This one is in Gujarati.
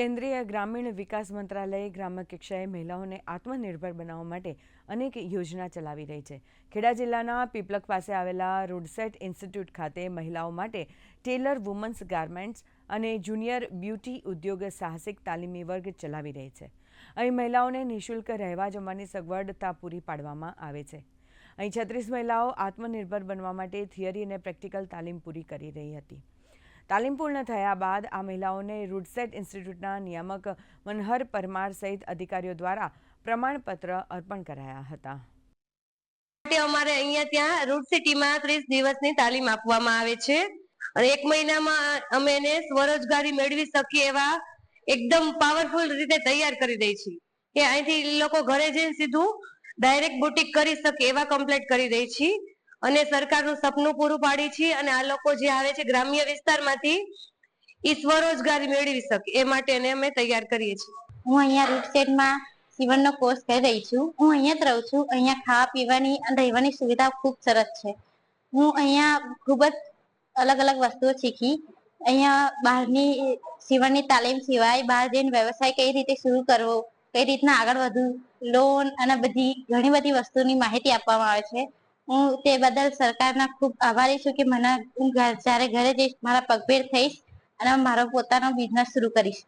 કેન્દ્રીય ગ્રામીણ વિકાસ મંત્રાલય ગ્રામ્ય કક્ષાએ મહિલાઓને આત્મનિર્ભર બનાવવા માટે અનેક યોજના ચલાવી રહી છે. ખેડા જિલ્લાના પીપલક પાસે આવેલા રૂડસેટ ઇન્સ્ટિટ્યૂટ ખાતે મહિલાઓ માટે ટેલર વુમન્સ ગાર્મેન્ટ્સ અને જુનિયર બ્યુટી ઉદ્યોગ સાહસિક તાલીમી વર્ગ ચલાવી રહી છે. અહીં મહિલાઓને નિઃશુલ્ક રહેવા જમવાની સગવડતા પૂરી પાડવામાં આવે છે. અહીં છત્રીસ મહિલાઓ આત્મનિર્ભર બનવા માટે થિયરી અને પ્રેક્ટિકલ તાલીમ પૂરી કરી રહી હતી. તાલીમ પૂર્ણ થયા બાદ આ મહિલાઓને રૂડસેટ ઇન્સ્ટિટ્યૂટના નિયામક મનહર પરમાર સહિત અધિકારીઓ દ્વારા પ્રમાણપત્ર અર્પણ કરાયા હતા. અમારે અહીંયા ત્યાં રૂટ સિટીમાં ત્રીસ દિવસની તાલીમ આપવામાં આવે છે. અને એક મહિનામાં અમે એને સ્વરોજગારી મેળવી શકીએ એવા એકદમ પાવરફુલ રીતે તૈયાર કરી દઈ છીએ કે અહીંથી લોકો ઘરે જઈને સીધું ડાયરેક્ટ બુટીક કરી શકે એવા કમ્પ્લીટ કરી દઈ છીએ અને સરકારનું સપનું પૂરું પાડી છીએ અને આ લોકો જે આવે છે ગ્રામ્ય વિસ્તારમાંથી એ સ્વરોજગારી મેળવી શકે, એ માટે એને અમે તૈયાર કરીએ છીએ. હું અહીંયા રૂટસેટમાં જીવનનો કોર્સ કરી રહી છું. હું અહીંયા જ રહું છું. અહીંયા ખાવા પીવાની અને રહેવાની સુવિધા ખૂબ સરસ છે. હું અહીંયા ખૂબ જ અલગ અલગ વસ્તુઓ શીખી. અહીંયા બહારની સીવણની તાલીમ સિવાય બહાર જઈને વ્યવસાય કઈ રીતે શરૂ કરવો, કઈ રીતના આગળ વધવું, લોન અને બધી ઘણી બધી વસ્તુની માહિતી આપવામાં આવે છે. હું તે બદલ સરકારના ખૂબ આભારી છું કે મને હું જ્યારે ઘરે જઈશ, મારા પગભેર થઈશ અને મારો પોતાનો બિઝનેસ શરૂ કરીશ.